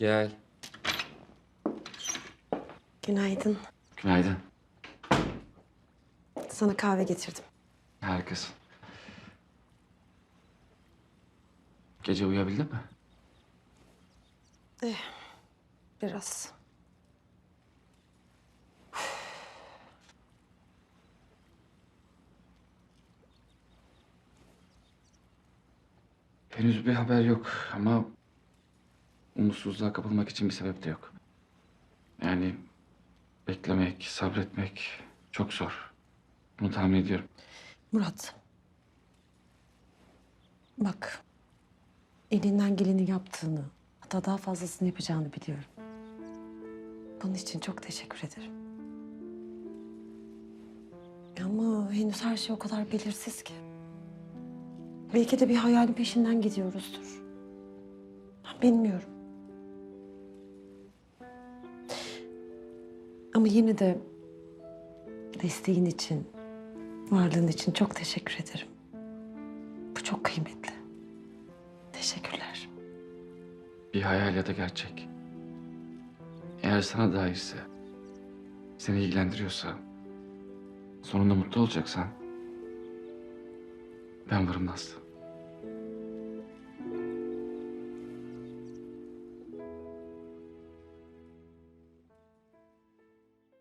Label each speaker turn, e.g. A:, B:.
A: Gel.
B: Günaydın.
A: Günaydın.
B: Sana kahve getirdim.
A: Harikasın. Gece uyuyabildin mi?
B: Biraz.
A: Henüz bir haber yok ama umutsuzluğa kapılmak için bir sebep de yok. Yani beklemek, sabretmek çok zor. Bunu tahmin ediyorum.
B: Murat. Bak. Elinden geleni yaptığını, hatta daha fazlasını yapacağını biliyorum. Bunun için çok teşekkür ederim. Ama henüz her şey o kadar belirsiz ki. Belki de bir hayalin peşinden gidiyoruzdur. Ben bilmiyorum. Ama yine de desteğin için, varlığın için çok teşekkür ederim. Bu çok kıymetli. Teşekkürler.
A: Bir hayal ya da gerçek. Eğer sana dairse, seni ilgilendiriyorsa, sonunda mutlu olacaksan ben varım Nazlı.